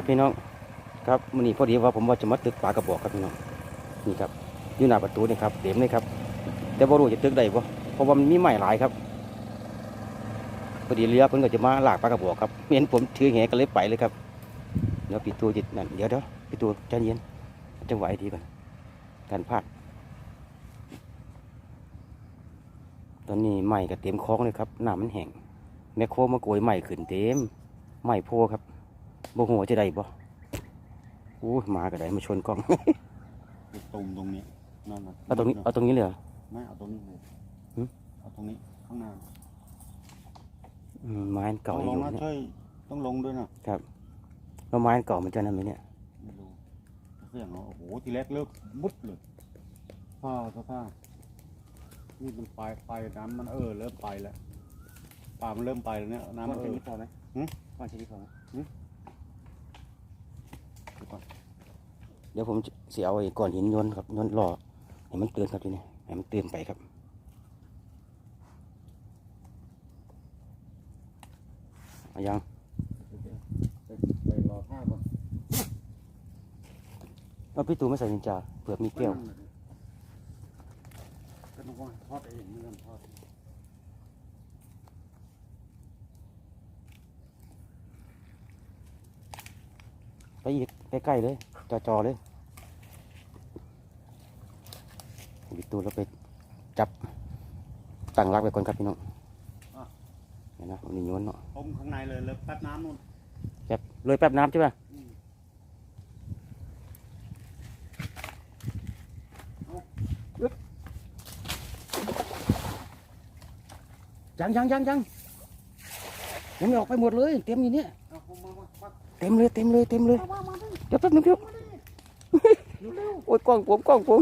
ครับพี่น้องครับมันนี้พอดีว่าผมว่าจะมาตึกปลากระบอกครับพี่น้องนี่ครับอยู่หน้าประตูนี่ครับเต็มเลยครับ แต่บ่รู้จะตึกได้บ่เพราะว่ามันมีไม้หลายครับพอดีเรือเพิ่นก็จะมาหลากปลากระบอกครับเห็นผมถือแหก็เลยไปเลยครับเดี๋ยวปิดตัวจิตนั่นเดี๋ยวเดี๋ยวปิดตัวใจเย็นจังหวะดีก่อนการพลาดตอนนี้ไม้ก็เต็มคลองเลยครับน้ำมันแห้งแม่โคมาโกยไม้ขึ้นเต็มไม้โพครับ บ่หัวาจะได้บ่อู้หมาก็ได้มาชนกล้อง ตุ่มตรงนี้นั่นน่ะเอาตรงนี้เอาตรงนี้เลยเหรอ ไม่เอาตรงนี้เลยหืมเอาตรงนี้ข้างหน้าอืมไม้อันเก่าต้องอลงยู่นะเนี่ยช่วยต้องลงด้วยนะแล้วไม้อันเก่ามันจะนั่นไหมเนี่ยไม่รู้เสียงเราโอ้โหทีแรกเลิกมุดเลยผ้าผ้าผ้านี่มันไปไปน้ำมันเออเริ่มไปแล้วป่ามันเริ่มไปแล้วเนี่ยน้ำมันเออพอไหมหืมก้อนชนิดพอไหมเดี๋ยว ก่อน เดี๋ยวผมจะเสียเอาไอ้ก้อนหินโยนครับโยนรอให้มันเตือนครับทีนี้ให้มันเตือนไปครับเอายังไปไปรอผ้าก่อนเอาพี่ตูไม่ใส่นินจาเผื่อมีแก้วก็ต้องว่าทอดเองไม่ต้องทอดไปอีก ใกล้ๆเลยจอๆเลยพี่ตูเราไปจับตั้งรักไว้ก่อนครับพี่น้องเห็นนะวันนี้โยนเนาะต้มข้างในเลยเลยแป๊บน้ำนู่นแป๊บเลยแป๊บน้ำใช่ป่ะยังยังยังยังยังไม่ออกไปหมดเลย เต็มอยู่เนี่ยเอาเข้ามามามาเต็มเลยเต็มเลยเต็มเลยมามาดิ เดี๋ยวแป๊บนึงเดี๋ยวโอ้ยกล้องผมกล้องผม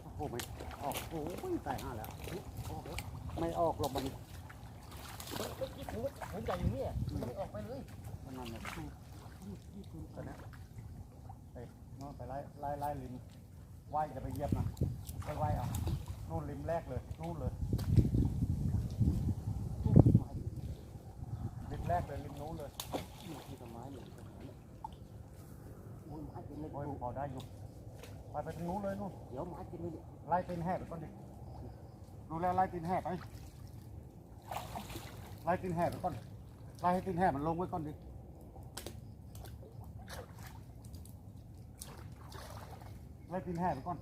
โอ้โหไม่ออกโอ้โหตายห่าแล้วออกแล้วไม่ออกหรอกมันผมใจอยู่เนี่ยไม่ออกไปเลยมันนั่นแหละที่ที่คุณกันนะไปโน่นไปไล่ไล่ไล่ริมว่ายจะไปเหยียบนะไปว่ายเอานู่นริมแรกเลยนู่นเลย ริมแรกเลยริมนู้นเลยที่ต้นไม้เนี่ยโอ้ยไม้เต็มเลยโอ้ยพอได้อยู่ไปไปทางนู้นเลยนู่นเดี๋ยวไม้เต็มเลยเนี่ยไล่ตีนแห่ไปก่อนดิดูแลไล่ตีนแห่ไปไล่ตีนแห่ไปก่อนไล่ให้ตีนแห่มันลงไว้ก่อนดิไล่ตีนแห่ไปก่อน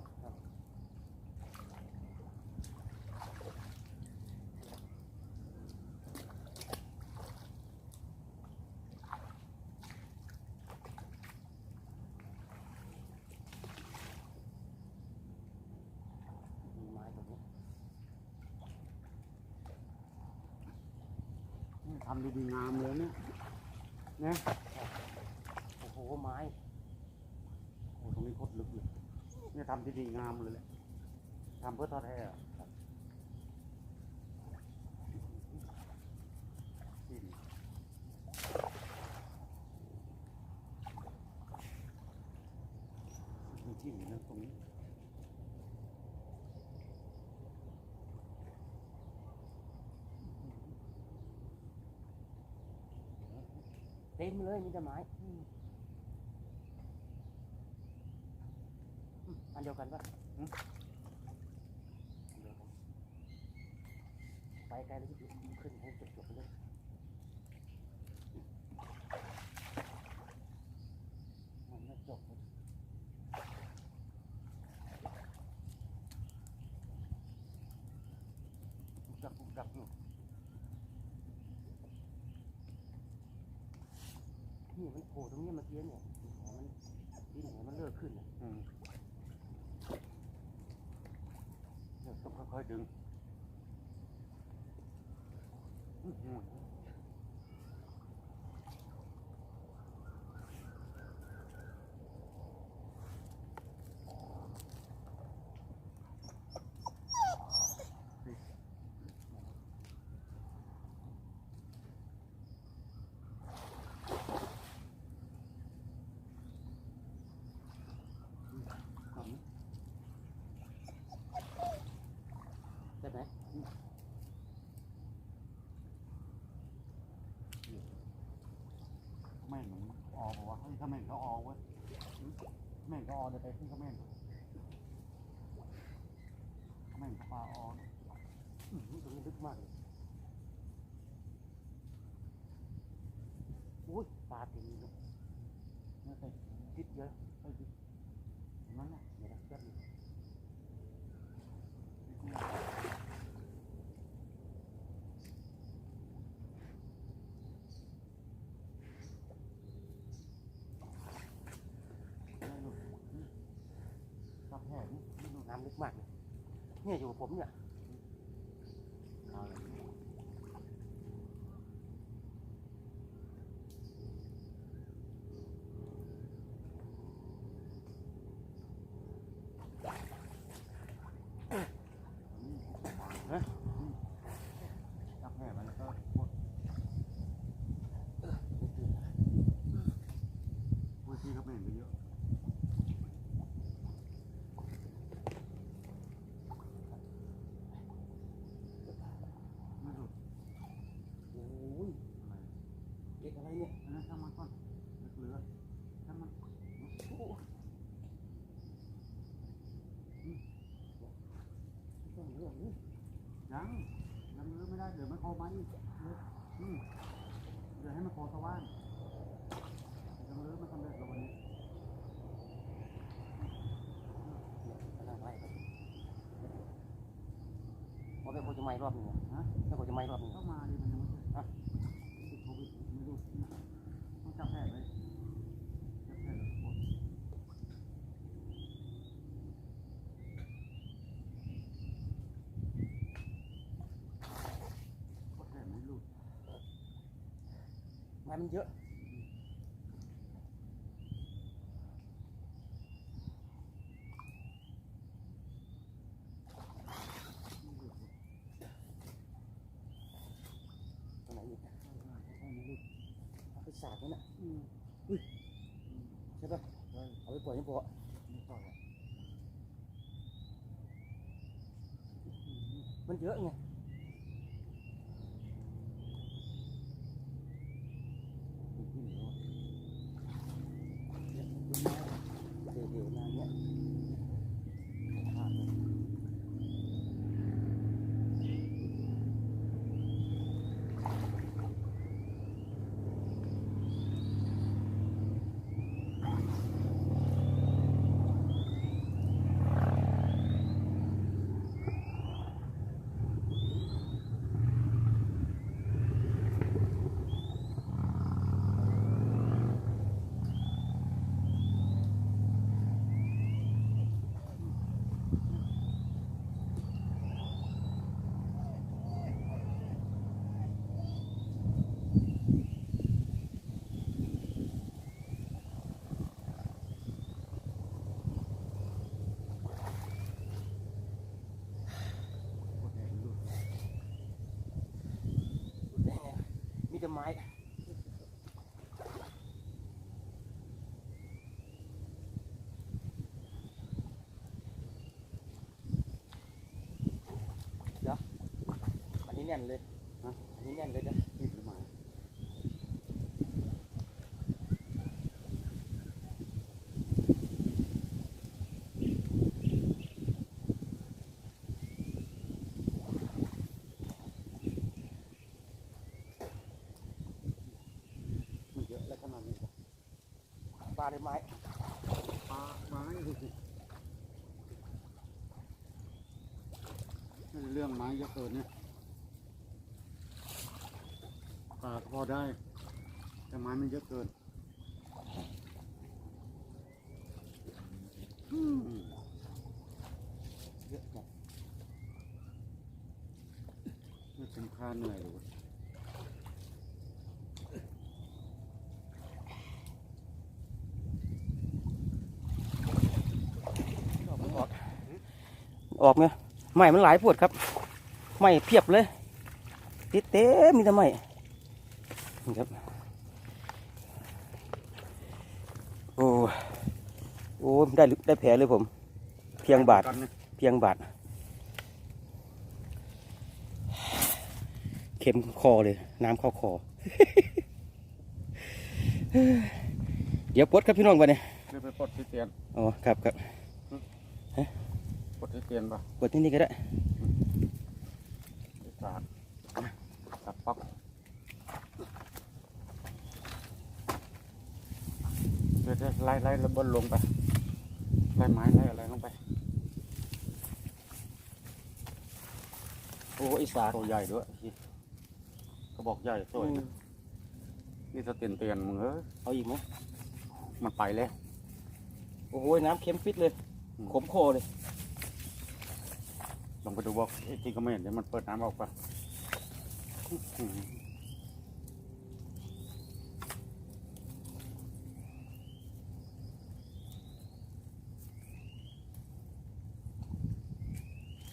มีไม้ตรงนี้ นี่ ทำดีๆงามเลยเนี่ยนี่ยโอ้โหไม้โอ้ตรงนี้โคตรลึกเลยเนี่ยทำดีงามเลยแหละทำเพื่อทอดแท้อะที่นี่นะตรงนี้ ต็มเลยมีแต่ไม้อืมอันเดียวกันปะอืมอันเดียวกันไปไกลเลยพี่ขึ้นให้จบๆไปเลยมันไม่จบเลยปุกดักปุกดักอยู่ มันโผล่ตรงนี้เมื่อกี้เนี่ยแหมันดินแหมันเลิกขึ้นน่ะอืมเนี่ยต้องค่อยๆดึง นะแม่งมันออบอกว่าเฮ้ยถ้าแม่งก็ออเว้ยแม่งก็ออเดี๋ยวไปขึ้นก็แม่งแม่งปลาอออืมตรงนี้ลึกมากเลยอุ้ยปลาตีนลูกนี่เป็นติดเยอะ น้ำลึกมากเลยเนี่ยอยู่กับผมเนี่ย เอาเลยนี่ฮะตับแห่มันก็หมดพูดที่เขาไม่เห็นไปเยอะ ไม่หลุด โอ้ย อะไร เล็กอะไรเนี่ย อันนั้น ช่างมันก่อนเลือกเรือช่างมันโอ้ยต้องเรื่องนี้ยังยังเลือกไม่ได้เดี๋ยวมันโคมาอีกเลือกอืมเดี๋ยวให้มันโคสว่างยังเลือกมันสำเร็จแล้ววันนี้กำลังไล่ไปว่าเป็นคนจะไม่รอบหนึงเหรอ ฮะ เป็นคนจะไม่รอบหนึงเหร ก็ อ มาดิมันยังไม่เสร็จอะติดโควิดไม่รู้ต้องจับแผลไว้จับแผลเลยโคตรโคตรแผลไม่หลุด ไม้มันเยอะไม่หลุดตรงไหนอีก แผลไม่หลุด เอาไปสาดนั่นน่ะ อืม ใช่ปะ ใช่ เอาไปปล่อยให้พอ ไม่ปล่อยอะ มันเยอะไง ติดที่เหนียว เดี๋ยวเดี๋ยวเดี๋ยวนาเนี้ย ขาดเลย โคตรแรงหลุด ได้ไงมีแต่ไม้ เดี๋ยว อั นนี้แน่นเลยนะอันนี้แน่นเลยนะติดหรือไม่มันเยอะแล้วขนาดนี้ปลาในไม้ปลาปลาไม่ดูสินี่เรื่องไม้เยอะเกินเนี่ยปลาก็ พอได้ แต่ไม้มันเยอะเกินเยอะจัดไม่เป็นค่าเหนื่อยเลยออออกไหมไม้มันหลายปวดครับ ไม้เพียบเลยติดเต็มมีแต่ไม่ ครับ โอ้โอ้ได้ลึกได้แผลเลยผม เพียงบาทกันนะเพียงบาท เข็มคอเลย น้ำเข้าคอ เดี๋ยวปลดครับพี่น้องไปเนี่ยเดี๋ยวไปปลดที่เตียนอ๋อครับครับปลดที่เตียนปะปลดที่นี่ก็ได้ที่สากตัดป๊อก ดี๋ยวจะไล่ไล่ระเบิดลงไปไล่ไม้ไล่อะไรลงไปโอ้อีสากตัวใหญ่ด้วยเขาบอกใหญ่สวยนะนี่จะเตียนเตียนๆมึงเอ้ยเอาอีกไหมมันไปแล้วโอ้โหน้ำเค็มฟิตเลยอืมขมคอเลยลองไปดูว่าเอ๊ะจริงก็ไม่เห็นเดี๋ยวมันเปิดน้ำออกไป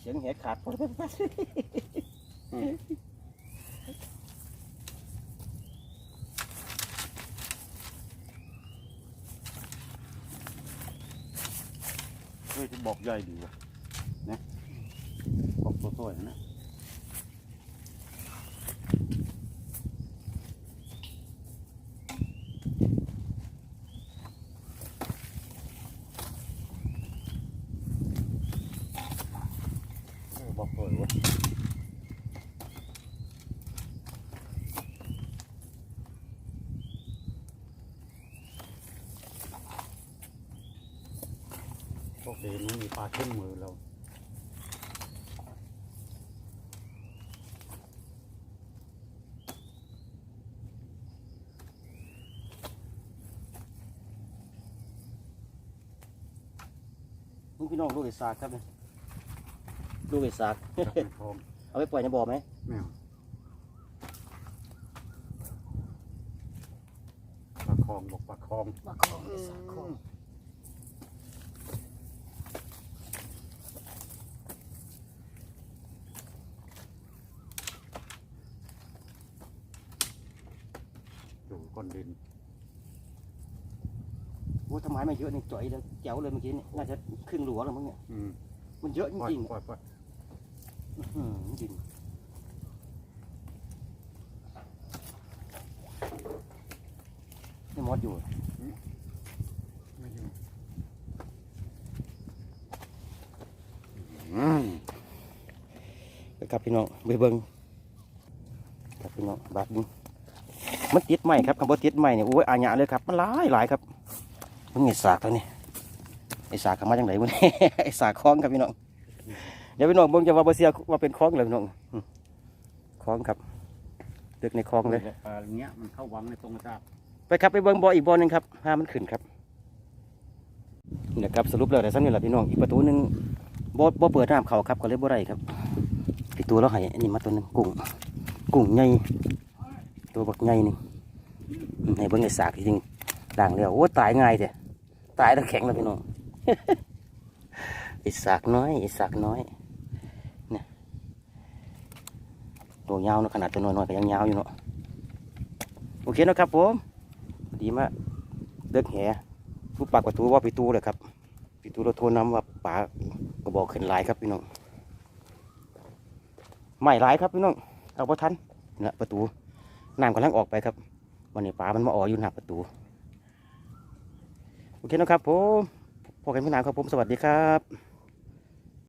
สียงแหกขาดเฮ้ยจะบอกใหญ่ดีว่ะบอกตัวสวยๆนะเออบอกสวยเว่ะพวกเดนี้มีปลาเข้มมือเรานี่พี่น้องลูกไอ้สากครับเนี่ยลูกไอ้สาก จับในคลองเอาไปปล่อยในบ่อไหมแมวปลาคลองบอกปลาคลองมาคลองไอ้สากคลอง ก้นดินโอ้ทำไมไม่เยอะนี่จ่อยเลยแจ๋วเลยเมื่อกี้นี่น่าจะครึ่งหลัวแล้วมั้งเนี่ยอืมมันเยอะจปล่อยริงๆปล่อะอยปล่อยอื้อหือจริงนี่มอดอยู่ ไม่อยู่อืมไปครับพี่น้องไปเบิ้งครับพี่น้องบาดนี้ มันติดไหมครับคำว่าติดไหมเนี่ยโอ้ยอาญะเลยครับ มันหลายหลายครับเพิ่งไอ้สากตัวนี้ไอ้สากเขามาจากไหนวะเนี่ยไอ้สากคล้องครับพี่น้องเดี๋ยวพี่น้องเบิ่งจะว่าบ่เสียว่าเป็นคล้องเลยพี่น้องอืมคล้องครับตึกในคลองเลยปลาเงี้ยมันเข้าวังในตรงกระจาบไปครับไปเบิ้งบ่ออีกบ่อหนึงครับห้ามันขึ้นครับนี่นะครับสรุปแล้วแต่ซ้ำนี่แหละพี่น้องอีกประตูหนึงบ่บ่เปิดน้ำเขาครับก็เลยบ่ได้ครับพี่ตัวเราให้อันนี้มาตัวหนึงกุ้งกุ้งใหญ่ ตัวบักใหญ่นี่ให้เบิ้งไอ้สากจริงด่างแล้วโอ้ตายง่ายเด้ตายแล้วแข็งแล้วพี่น้องไอ้สากน้อยไอ้สากน้อยเนี่ยตัวยาวเนอะขนาดตัวน้อยๆก็ยังยาวอยู่เนาะโอเคนะครับผมดีมากเลิกแหผู้ปากประตูว่าปีตูเลยครับปีตูเราโทรนำว่าป่ากระบอกขึ้นลายครับพี่น้องไม่ลายครับพี่น้องเอาพอทันน่ะประตู น้ำกำลังออกไปครับวันนี้ป่ามันมาออกอยู่หน้าประตู โอเคนะครับผมพอกันพี่นาครับผม สวัสดีครับ